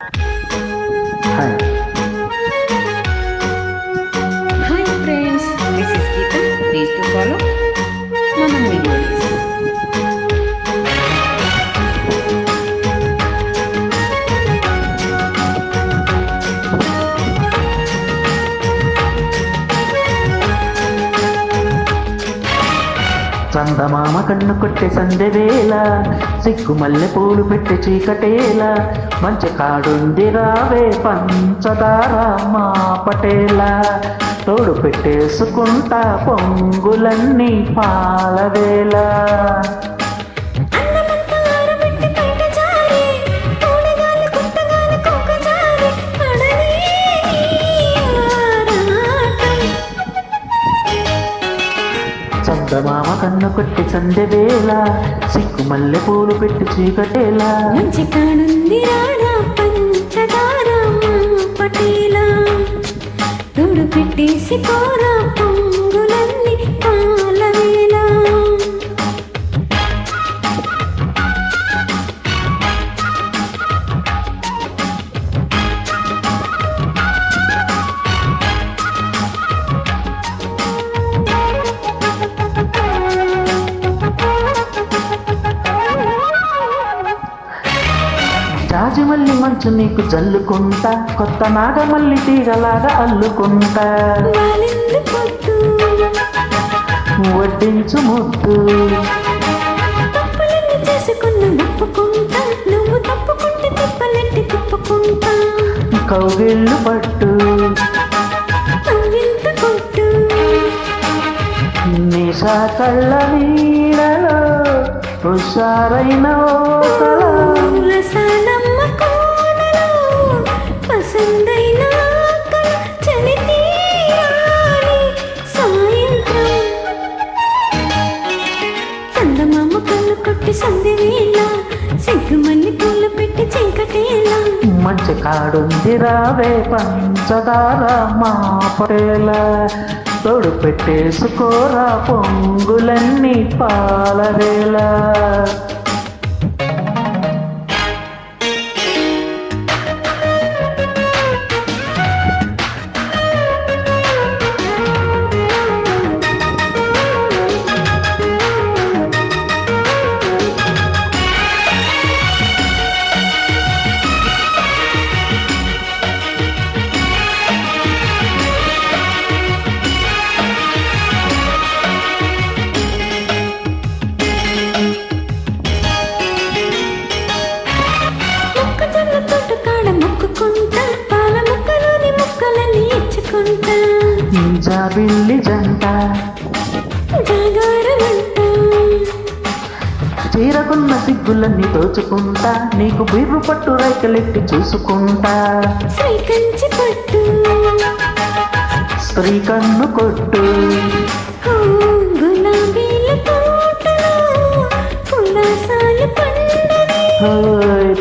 嗨。చందమామ కన్ను కొట్టే సందెవేళ సిగ్గు మల్లె పూలు పెట్టి చీకటేల మంచి కాడుంది రావే పంచదార మా పటేల తోడు పెట్టేసుకుంటా పొంగులన్నీ పాలవేళ. చందమామ కన్ను కొట్టి సందెవేళ సిక్కు మల్లె పూలు పెట్టి చీకటేలా మంచి కానుంది రారా పంచదార పటేలా. తోడు పెట్టేసి కోర జాజిమల్లి మంచు నీకు జల్లుకుంటా. కొత్త నాగమల్లి తీగలాగా అల్లుకుంటా. వడ్డించు ముద్దు. కౌగిళ్ళు పట్టు. నిషా కళ్ళ నీడలో హుషారైన ఓతల సిగ్గుమల్లి పూలు పెట్టి చీకటేలా. మంచి కాడుంది రావే పంచదార మా పటేల తోడు పెట్టేసుకోరా పొంగులన్నీ పాలరేలా చీరకున్న సిగ్గులన్నీ దోచుకుంటా నీకు బిర్రు పట్టు రైకలెట్టి చూసుకుంటా. స్త్రీ కన్ను కొట్టు.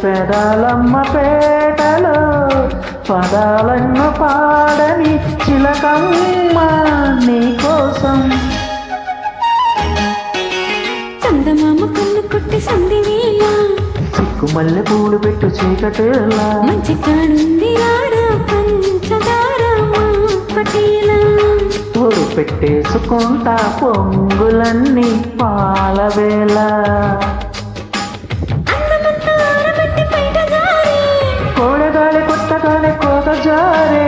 పెదాలమ్మ పేటలో పదాలన్న పాడని చిలకమ్మ నీకోసం చందమామ కన్ను కొట్టి సంధి వేళ సిగ్గు మల్లె పూలు పెట్టు చీకటేలా. మంచి కానుంది రారా పంచదార పటేలా. తోడు పెట్టేసుకుంటా పొంగులన్నీ పాలవేళ కోడగాలి కొత్తగానే కోత జారే.